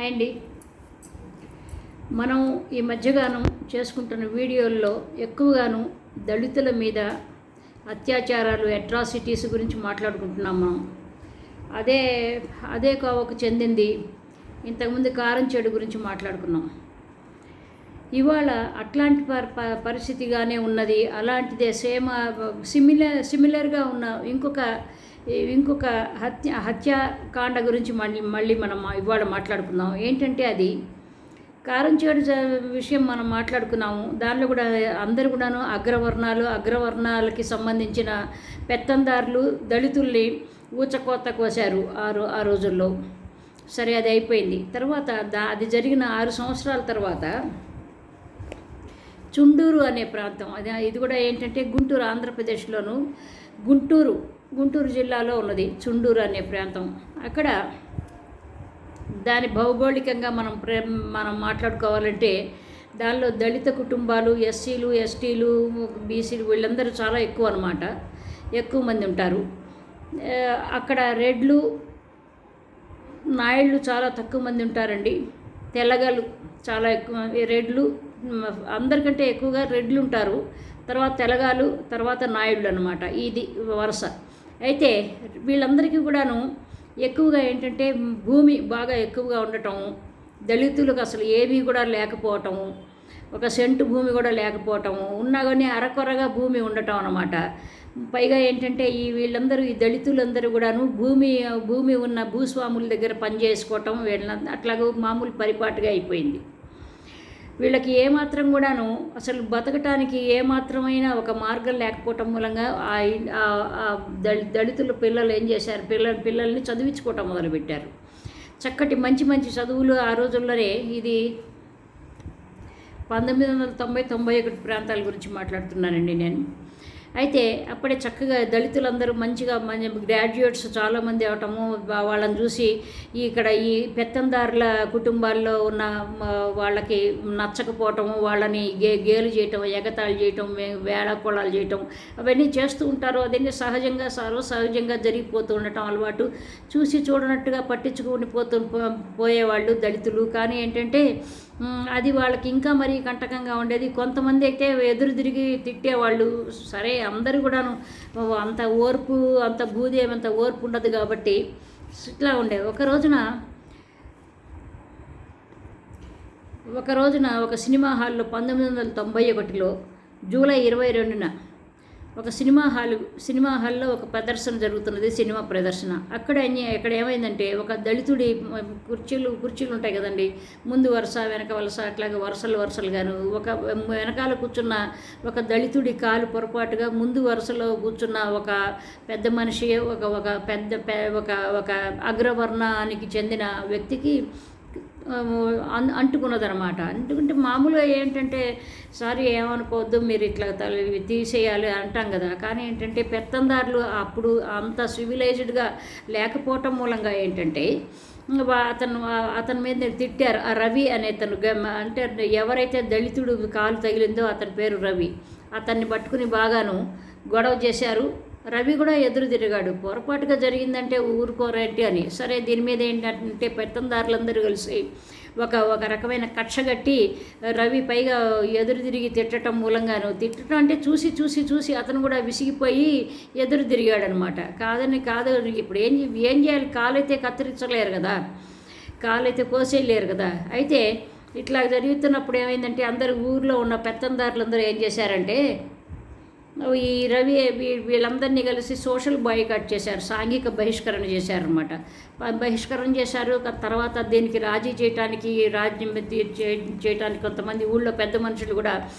Hi అండి. మనం ఈ మధ్యగానం చేసుకుంటున్న వీడియోల్లో ఎక్కువగాను దళితుల మీద అత్యాచారాలు అట్రాసిటీస్ గురించి మాట్లాడుకుంటున్నాం మనం. అదే అదే కోవకు చెందింది ఇంతకుముందు కారం చెడు గురించి మాట్లాడుకున్నాం. ఇవాళ అట్లాంటి ప- పరిస్థితిగానే ఉన్నది. అలాంటిదే సేమ్ సిమిలర్ సిమిలర్గా ఉన్న ఇంకొక ఇంకొక హత్య హత్యాకాండ గురించి మళ్ళీ మళ్ళీ మనం ఇవాళ మాట్లాడుకుందాం. ఏంటంటే అది కారం చేడు విషయం మనం మాట్లాడుకున్నాము. దానిలో కూడా అందరు కూడాను అగ్రవర్ణాలు అగ్రవర్ణాలకి సంబంధించిన పెత్తందారులు దళితుల్ని ఊచకోత కోశారు ఆ రో ఆ రోజుల్లో. సరే అది అయిపోయింది. తర్వాత దా అది జరిగిన ఆరు సంవత్సరాల తర్వాత చుండూరు అనే ప్రాంతం అది ఇది కూడా ఏంటంటే గుంటూరు ఆంధ్రప్రదేశ్లోను గుంటూరు గుంటూరు జిల్లాలో ఉన్నది చుండూరు అనే ప్రాంతం. అక్కడ దాని భౌగోళికంగా మనం ప్రే మనం మాట్లాడుకోవాలంటే దానిలో దళిత కుటుంబాలు ఎస్సీలు ఎస్టీలు బీసీలు వీళ్ళందరూ చాలా ఎక్కువ అనమాట ఎక్కువ మంది ఉంటారు. అక్కడ రెడ్లు నాయుళ్ళు చాలా తక్కువ మంది ఉంటారండి. తెల్లగలు చాలా ఎక్కువ రెడ్లు అందరికంటే ఎక్కువగా రెడ్లు ఉంటారు. తర్వాత తెలగాలు తర్వాత నాయుళ్ళు అనమాట ఇది వరుస. అయితే వీళ్ళందరికీ కూడాను ఎక్కువగా ఏంటంటే భూమి బాగా ఎక్కువగా ఉండటం దళితులకు అసలు ఏమీ కూడా లేకపోవటం ఒక సెంటు భూమి కూడా లేకపోవటము ఉన్నా కానీ అరకొరగా భూమి ఉండటం అనమాట పైగా ఏంటంటే ఈ వీళ్ళందరూ ఈ దళితులందరూ కూడాను భూమి భూమి ఉన్న భూస్వాముల దగ్గర పనిచేసుకోవటం వీళ్ళ అట్లాగూ మామూలు పరిపాటుగా అయిపోయింది. వీళ్ళకి ఏమాత్రం కూడాను అసలు బతకటానికి ఏమాత్రమైన ఒక మార్గం లేకపోవటం మూలంగా ఆ దళి దళితుల పిల్లలు ఏం చేశారు? పిల్ల పిల్లల్ని చదివించుకోవటం మొదలుపెట్టారు. చక్కటి మంచి మంచి చదువులు ఆ రోజుల్లోనే ఇది పంతొమ్మిది వందల తొంభై తొంభై ఒకటి ప్రాంతాల గురించి మాట్లాడుతున్నానండి నేను. అయితే అప్పుడే చక్కగా దళితులందరూ మంచిగా మంచి గ్రాడ్యుయేట్స్ చాలామంది అవటము వాళ్ళని చూసి ఇక్కడ ఈ పెత్తందారుల కుటుంబాల్లో ఉన్న వాళ్ళకి నచ్చకపోవటము వాళ్ళని గే గేలు చేయటం ఎగతాళి చేయటం వే- వేళాకోళాలు చేయటం అవన్నీ చేస్తూ ఉంటారు. అదన్నీ సహజంగా సర్వ సహజంగా జరిగిపోతూ ఉండటం అలవాటు. చూసి చూడనట్టుగా పట్టించుకుని పోతూ పో- పోయేవాళ్ళు దళితులు. కానీ ఏంటంటే అది వాళ్ళకి ఇంకా మరీ కంటకంగా ఉండేది. కొంతమంది అయితే ఎదురు తిరిగి తిట్టేవాళ్ళు. సరే అందరూ కూడాను అంత ఓర్పు అంత భూదేవి అంత ఓర్పు ఉండదు కాబట్టి ఇట్లా ఉండే ఒక రోజున ఒక రోజున ఒక సినిమా హాల్లో పంతొమ్మిది వందల తొంభై ఒకటిలో జూలై ఇరవై రెండున ఒక సినిమా హాల్ సినిమా హాల్లో ఒక ప్రదర్శన జరుగుతున్నది సినిమా ప్రదర్శన. అక్కడ అన్ని ఇక్కడ ఏమైందంటే ఒక దళితుడి కుర్చీలు కుర్చీలు ఉంటాయి కదండి. ముందు వరుస వెనక వలస అట్లాగే వరుసలు వరుసలుగాను. ఒక వెనకాల కూర్చున్న ఒక దళితుడి కాలు పొరపాటుగా ముందు వరుసలో కూర్చున్న ఒక పెద్ద మనిషి ఒక ఒక పెద్ద ఒక ఒక అగ్రవర్ణానికి చెందిన వ్యక్తికి అంటుకున్నదనమాట. అంటుకుంటే మామూలుగా ఏంటంటే సారీ ఏమనుకోవద్దు మీరు ఇట్లా తల తీసేయాలి అంటాం కదా. కానీ ఏంటంటే పెత్తందారులు అప్పుడు అంత సివిలైజ్డ్గా లేకపోవటం మూలంగా ఏంటంటే అతను అతని మీద తిట్టారు. ఆ రవి అనే అతను అంటే ఎవరైతే దళితుడు కాలు తగిలిందో అతని పేరు రవి. అతన్ని పట్టుకుని బాగాను గొడవ చేశారు. రవి కూడా ఎదురు తిరిగాడు. పొరపాటుగా జరిగిందంటే ఊరుకోరేంటి అని. సరే దీని మీద ఏంటంటే పెత్తందారులందరూ కలిసి ఒక ఒక రకమైన కక్ష కట్టి రవి పైగా ఎదురు తిరిగి తిట్టడం మూలంగాను తిట్టడం అంటే చూసి చూసి చూసి అతను కూడా విసిగిపోయి ఎదురు తిరిగాడనమాట. కాదని కాదు ఇప్పుడు ఏం ఏం చేయాలి? కాలైతే కత్తిరించలేరు కదా. కాలైతే కోసేయలేరు కదా. అయితే ఇట్లా జరుగుతున్నప్పుడు ఏమైందంటే అందరు ఊర్లో ఉన్న పెత్తందారులందరూ ఏం చేశారంటే ఈ రవి వీళ్ళందరినీ కలిసి సోషల్ బాయ్కాట్ చేశారు సాంఘిక బహిష్కరణ చేశారనమాట బహిష్కరణ చేశారు తర్వాత దీనికి రాజీ చేయటానికి రాజ్యం చేయటానికి కొంతమంది ఊళ్ళో పెద్ద మనుషులు కూడా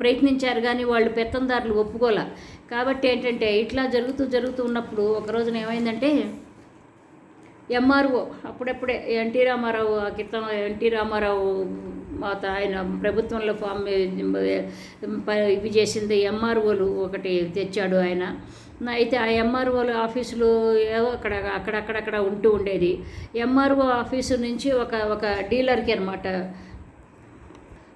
ప్రయత్నించారు కానీ వాళ్ళు పెత్తందారులు ఒప్పుకోలే. కాబట్టి ఏంటంటే ఇట్లా జరుగుతూ జరుగుతూ ఉన్నప్పుడు ఒక రోజున ఏమైందంటే ఎంఆర్ఓ అప్పుడప్పుడే ఎన్టీ రామారావు ఆ క్రితం ఎన్టీ రామారావు ఆయన ప్రభుత్వంలో ఫామ్ ప- ఇవి చేసింది ఎంఆర్ఓలు ఒకటి తెచ్చాడు ఆయన. అయితే ఆ ఎంఆర్ఓల ఆఫీసులో ఏవో అక్కడ అక్కడక్కడక్కడ ఉంటూ ఉండేది. ఎంఆర్ఓ ఆఫీసు నుంచి ఒక ఒక డీలర్కి అనమాట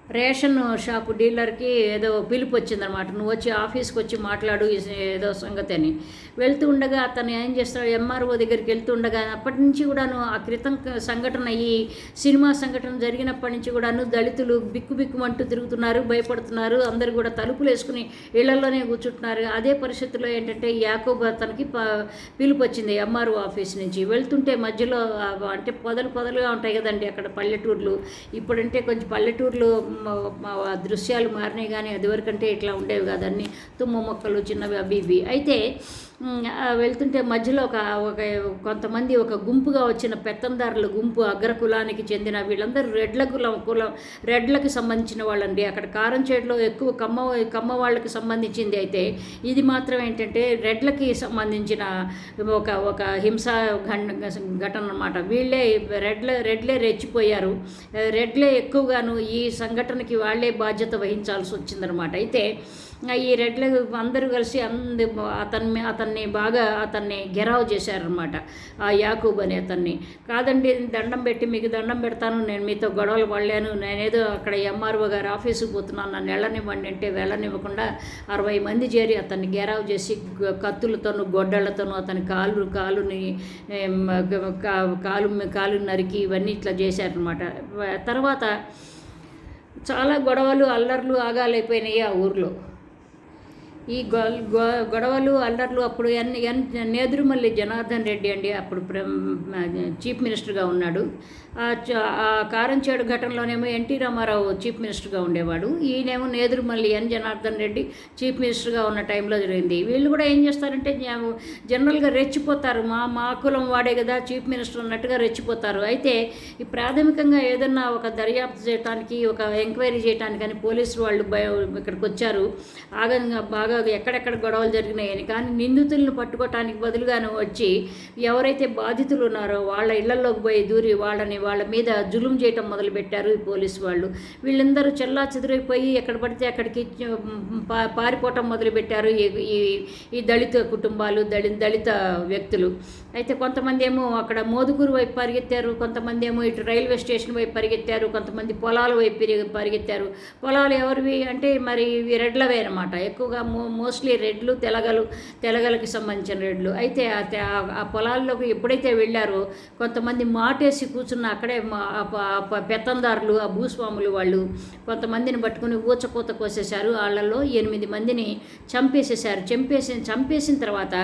రేషన్ షాపు డీలర్కి ఏదో పిలుపు వచ్చిందనమాట నువ్వు వచ్చి ఆఫీస్కి వచ్చి మాట్లాడు ఏదో సంగతి అని. వెళ్తూ ఉండగా అతను ఏం చేస్తాడు? ఎంఆర్ఓ దగ్గరికి వెళ్తూ ఉండగా అప్పటి నుంచి కూడాను ఆ క్రితం సంఘటన ఈ సినిమా సంఘటన జరిగినప్పటి నుంచి కూడాను దళితులు బిక్కు బిక్కుమంటూ తిరుగుతున్నారు భయపడుతున్నారు. అందరు కూడా తలుపులు వేసుకుని ఇళ్ళలోనే కూర్చుంటున్నారు. అదే పరిస్థితిలో ఏంటంటే యాకోబ్ అతనికి ప పిలుపు వచ్చింది ఎంఆర్ఓ ఆఫీస్ నుంచి. వెళ్తుంటే మధ్యలో అంటే పొదలు పొదలుగా ఉంటాయి కదండి అక్కడ పల్లెటూర్లు. ఇప్పుడంటే కొంచెం పల్లెటూర్లు దృశ్యాలు మారినాయి కానీ అదివరకంటే ఇట్లా ఉండేవి కాదన్నీ తుమ్మ మొక్కలు చిన్నవి అవి ఇవి. అయితే వెళ్తుంటే మధ్యలో ఒక ఒక కొంతమంది ఒక గుంపుగా వచ్చిన పెత్తందారుల గుంపు అగ్ర కులానికి చెందిన వీళ్ళందరూ రెడ్ల కులం కులం రెడ్లకు సంబంధించిన వాళ్ళండి. అక్కడ కారం చేట్లో ఎక్కువ కమ్మ కమ్మ వాళ్ళకి సంబంధించింది అయితే ఇది మాత్రం ఏంటంటే రెడ్లకి సంబంధించిన ఒక ఒక హింస ఘటన అనమాట వీళ్ళే రెడ్ల రెడ్లే రెచ్చిపోయారు. రెడ్లే ఎక్కువగాను ఈ సంఘటనకి వాళ్ళే బాధ్యత వహించాల్సి వచ్చిందనమాట అయితే ఈ రెడ్లు అందరూ కలిసి అందు అతన్ని అతన్ని బాగా అతన్ని గెరావ్ చేశారనమాట ఆ యాకూబ్ అనే అతన్ని. కాదండి దండం పెట్టి మీకు దండం పెడతాను నేను మీతో గొడవలు పడలేను నేనేదో అక్కడ ఎంఆర్ఓ గారు ఆఫీసుకు పోతున్నాను నన్ను వెళ్ళనివ్వండి అంటే వెళ్ళనివ్వకుండా అరవై మంది చేరి అతన్ని గెరావ్ చేసి కత్తులతోనూ గొడ్డళ్ళతోనూ అతని కాలు కాలుని కాలు కాలు నరికి ఇవన్నీ ఇట్లా చేశారనమాట తర్వాత చాలా గొడవలు అల్లర్లు ఆగాలైపోయినాయి ఆ ఊర్లో. ఈ గొ గొ- గొడవలు అల్లర్లు అప్పుడు ఎన్ ఎన్ నేదురుమల్లి జనార్దన్ రెడ్డి అండి అప్పుడు ప్ర- చీఫ్ మినిస్టర్గా ఉన్నాడు. ఆ కారంచేడు ఘటనలోనేమో ఎన్టీ రామారావు చీఫ్ మినిస్టర్గా ఉండేవాడు. ఈయనేమో నేదురుమల్లి ఎన్ జనార్దన్ రెడ్డి చీఫ్ మినిస్టర్గా ఉన్న టైంలో జరిగింది. వీళ్ళు కూడా ఏం చేస్తారంటే జనరల్గా రెచ్చిపోతారు. మా మా కులం వాడే కదా చీఫ్ మినిస్టర్ అన్నట్టుగా రెచ్చిపోతారు. అయితే ఈ ప్రాథమికంగా ఏదన్నా ఒక దర్యాప్తు చేయడానికి ఒక ఎంక్వైరీ చేయడానికని పోలీసు వాళ్ళు భయ ఇక్కడికి వచ్చారు ఆగంగా బాగా ఎక్కడెక్కడ గొడవలు జరిగినాయని. కానీ నిందితులను పట్టుకోవటానికి బదులుగాను వచ్చి ఎవరైతే బాధితులు ఉన్నారో వాళ్ళ ఇళ్ళలోకి పోయి దూరి వాళ్ళని వాళ్ళ మీద జులుం చేయటం మొదలుపెట్టారు ఈ పోలీసు వాళ్ళు. వీళ్ళందరూ చెల్లా చెదిరైపోయి ఎక్కడ పడితే అక్కడికి పారిపోవటం మొదలుపెట్టారు ఈ ఈ దళిత కుటుంబాలు దళి దళిత వ్యక్తులు. అయితే కొంతమంది ఏమో అక్కడ మోదుగురు వైపు పరిగెత్తారు కొంతమంది ఏమో ఇటు రైల్వే స్టేషన్ వైపు పరిగెత్తారు కొంతమంది పొలాల వైపు పరిగెత్తారు. పొలాలు ఎవరివి అంటే మరి ఇవి రెడ్లవే అనమాట ఎక్కువగా మో మోస్ట్లీ రెడ్లు తెలగలు తెలగలకి సంబంధించిన రెడ్లు. అయితే ఆ పొలాల్లోకి ఎప్పుడైతే వెళ్ళారో కొంతమంది మాటేసి కూర్చున్న అక్కడే మా- ఆ పెత్తందారులు ఆ భూస్వాములు వాళ్ళు కొంతమందిని పట్టుకుని ఊచకూత కోసేశారు. వాళ్ళల్లో ఎనిమిది మందిని చంపేసేశారు. చంపేసి చంపేసిన తర్వాత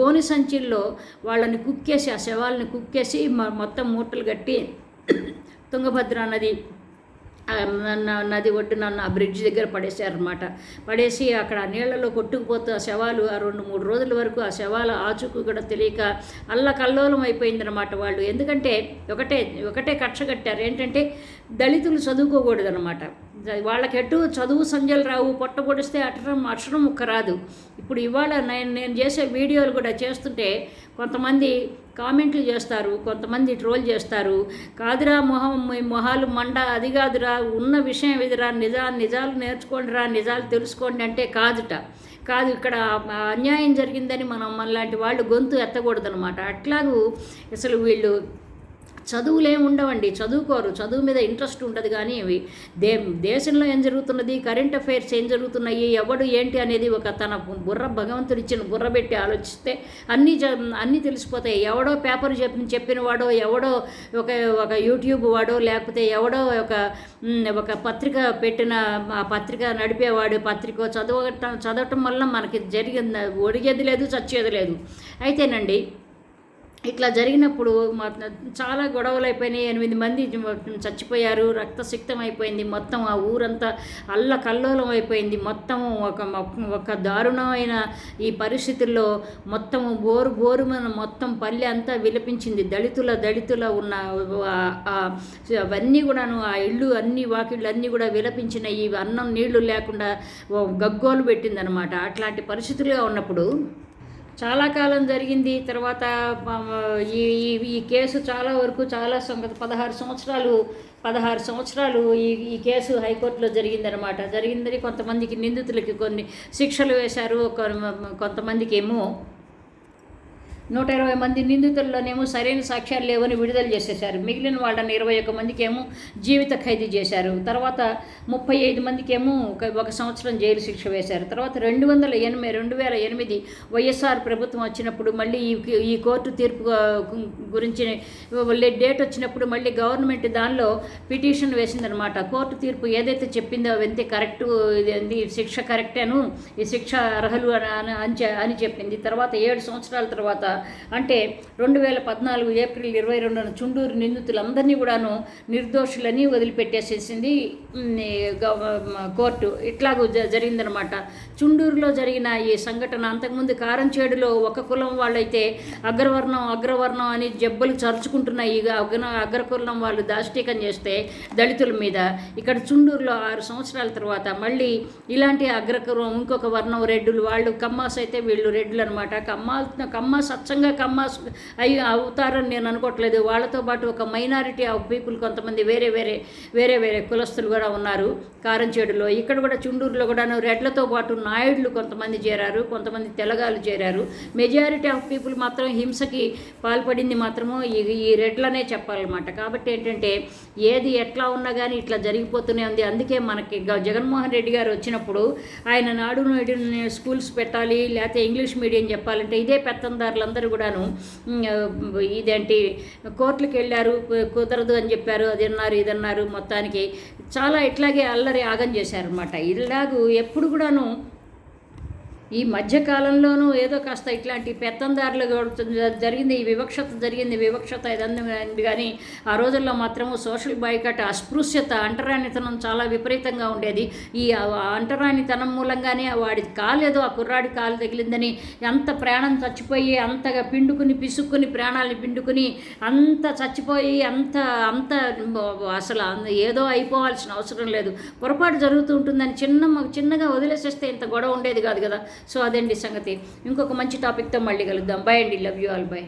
గోని సంచుల్లో వాళ్ళని కుక్కేసి ఆ శవాలని కుక్కేసి మొత్తం మూటలు కట్టి తుంగభద్ర నది నది ఒడ్డున నన్ను ఆ బ్రిడ్జ్ దగ్గర పడేశారనమాట పడేసి అక్కడ ఆ నీళ్ళలో కొట్టుకుపోతూ ఆ శవాలు ఆ రెండు మూడు రోజుల వరకు ఆ శవాల ఆచూకు కూడా తెలియక అల్లకల్లోలం అయిపోయిందనమాట వాళ్ళు. ఎందుకంటే ఒకటే ఒకటే కక్ష కట్టారు. ఏంటంటే దళితులు చదువుకోకూడదు అనమాట వాళ్ళకెటు చదువు సంజలు రావు. పొట్ట పొడిస్తే అక్షరం అక్షరం ముక్క రాదు. ఇప్పుడు ఇవాళ నేను నేను చేసే వీడియోలు కూడా చేస్తుంటే కొంతమంది కామెంట్లు చేస్తారు కొంతమంది ట్రోల్ చేస్తారు. కాదురా మొహం మొహాలు మండ అది కాదురా ఉన్న విషయం ఎదురా నిజా నిజాలు నేర్చుకోండిరా నిజాలు తెలుసుకోండి అంటే కాదుట. కాదు ఇక్కడ అన్యాయం జరిగిందని మనం మనలాంటి వాళ్ళు గొంతు ఎత్తకూడదనమాట అట్లాగూ అసలు వీళ్ళు చదువులు ఉండవండి చదువుకోరు. చదువు మీద ఇంట్రెస్ట్ ఉండదు కానీ ఇవి దే దేశంలో ఏం జరుగుతున్నది? కరెంట్ అఫైర్స్ ఏం జరుగుతున్నాయి? ఎవడు ఏంటి అనేది ఒక తన బుర్ర భగవంతుడు ఇచ్చిన బుర్ర పెట్టి ఆలోచిస్తే అన్నీ అన్నీ తెలిసిపోతాయి. ఎవడో పేపర్ చెప్పి చెప్పిన వాడో ఎవడో ఒక ఒక యూట్యూబ్ వాడో లేకపోతే ఎవడో ఒక ఒక పత్రిక పెట్టిన ఆ పత్రిక నడిపేవాడు పత్రిక చదవటం చదవటం వల్ల మనకి జరిగింది ఒడిగేది లేదు చచ్చేది లేదు. అయితేనండి ఇట్లా జరిగినప్పుడు చాలా గొడవలు అయిపోయినాయి. ఎనిమిది మంది చచ్చిపోయారు. రక్తసిక్తం అయిపోయింది మొత్తం. ఆ ఊరంతా అల్ల కల్లోలం అయిపోయింది. మొత్తం ఒక ఒక దారుణమైన ఈ పరిస్థితుల్లో మొత్తం బోరు బోరు మొత్తం పల్లె అంతా విలపించింది. దళితుల దళితుల ఉన్న ఆ- అవన్నీ కూడాను ఆ ఇళ్ళు అన్ని వాకిళ్ళు అన్నీ కూడా విలపించిన ఈ అన్నం నీళ్ళు లేకుండా గగ్గోలు పెట్టిందనమాట. అట్లాంటి పరిస్థితులుగా ఉన్నప్పుడు చాలా కాలం జరిగింది. తర్వాత ఈ ఈ- కేసు చాలా వరకు చాలా సంగతి పదహారు సంవత్సరాలు పదహారు సంవత్సరాలు ఈ ఈ కేసు హైకోర్టులో జరిగిందనమాట జరిగిందని కొంతమందికి నిందితులకి కొన్ని శిక్షలు వేశారు. ఒక కొంతమందికి ఏమో నూట ఇరవై మంది నిందితుల్లోనేమో సరైన సాక్ష్యాలు లేవని విడుదల చేసేశారు. మిగిలిన వాళ్ళని ఇరవై ఒక్క మందికి ఏమో జీవిత ఖైదీ చేశారు. తర్వాత ముప్పై ఐదు మందికి ఏమో ఒక ఒక సంవత్సరం జైలు శిక్ష వేశారు. తర్వాత రెండు వందల ఎనిమిది రెండు వేల ఎనిమిది వైఎస్ఆర్ ప్రభుత్వం వచ్చినప్పుడు మళ్ళీ ఈ ఈ కోర్టు తీర్పు గురించి డేట్ వచ్చినప్పుడు మళ్ళీ గవర్నమెంట్ దానిలో పిటిషన్ వేసిందనమాట కోర్టు తీర్పు ఏదైతే చెప్పిందో అవంతే కరెక్ట్ ఇది శిక్ష కరెక్టేను ఈ శిక్ష అర్హులు అని అని చెప్పింది. తర్వాత ఏడు సంవత్సరాల తర్వాత అంటే రెండు వేల పద్నాలుగు ఏప్రిల్ ఇరవై రెండున చుండూరు నిందితులందరినీ కూడాను నిర్దోషులని వదిలిపెట్టేసేసింది గవ- మ- కోర్టు. ఇట్లాగూ జ జరిగిందనమాట చుండూరులో జరిగిన ఈ సంఘటన అంతకుముందు కారంచేడులో ఒక కులం వాళ్ళైతే అగ్రవర్ణం అగ్రవర్ణం అని జబ్బలు చరుచుకుంటున్నాయి ఇక అగ్ర అగ్రకులం వాళ్ళు దాష్టీకం చేస్తే దళితుల మీద. ఇక్కడ చుండూరులో ఆరు సంవత్సరాల తర్వాత మళ్ళీ ఇలాంటి అగ్రకులం ఇంకొక వర్ణం రెడ్డులు వాళ్ళు కమ్మాస్ అయితే వీళ్ళు రెడ్డులు అనమాట కమ్మా కమ్మాస్ స్వచ్ఛంగా కమ్మాస్ అయ్యి అవుతారని నేను అనుకోవట్లేదు. వాళ్ళతో పాటు ఒక మైనారిటీ ఆఫ్ పీపుల్ కొంతమంది వేరే వేరే వేరే వేరే కులస్తులు కూడా ఉన్నారు కారంచేడులో. ఇక్కడ కూడా చుండూరులో కూడాను రెడ్లతో పాటు నాయుడులు కొంతమంది చేరారు కొంతమంది తెలగాలు చేరారు. మెజారిటీ ఆఫ్ పీపుల్ మాత్రం హింసకి పాల్పడింది మాత్రము ఈ ఈ రెడ్లనే చెప్పాలన్నమాట. కాబట్టి ఏంటంటే ఏది ఎట్లా ఉన్నా కానీ ఇట్లా జరిగిపోతూనే ఉంది. అందుకే మనకి గ- జగన్మోహన్ రెడ్డి గారు వచ్చినప్పుడు ఆయన నాడు నేడు స్కూల్స్ పెట్టాలి లేకపోతే ఇంగ్లీష్ మీడియం చెప్పాలంటే ఇదే పెత్తందారులందరూ కూడాను ఇదేంటి కోర్టులకు వెళ్ళారు కుదరదు అని చెప్పారు అది అన్నారు ఇది అన్నారు మొత్తానికి చాలా ఇట్లాగే అల్లరి ఆగం చేశారనమాట ఇలాగూ ఎప్పుడు కూడాను ఈ మధ్యకాలంలోనూ ఏదో కాస్త ఇట్లాంటి పెత్తందారులు జరిగింది ఈ వివక్షత జరిగింది వివక్షత ఇదంది కానీ ఆ రోజుల్లో మాత్రము సోషల్ బాయ్కట్ అస్పృశ్యత అంటరానితనం చాలా విపరీతంగా ఉండేది. ఈ అంటరానితనం మూలంగానే వాడి కాలేదో ఆ కుర్రాడి కాలు తగిలిందని ఎంత ప్రాణం చచ్చిపోయి అంతగా పిండుకుని పిసుక్కుని ప్రాణాలని పిండుకుని అంత చచ్చిపోయి అంత అంత అసలు ఏదో అయిపోవాల్సిన అవసరం లేదు. పొరపాటు జరుగుతూ ఉంటుందని చిన్న చిన్నగా వదిలేసేస్తే ఇంత గొడవ ఉండేది కాదు కదా. సో అదండి సంగతి? ఇంకొక మంచి టాపిక్తో మళ్ళీ కలుద్దాం. బై అండి. Love you all by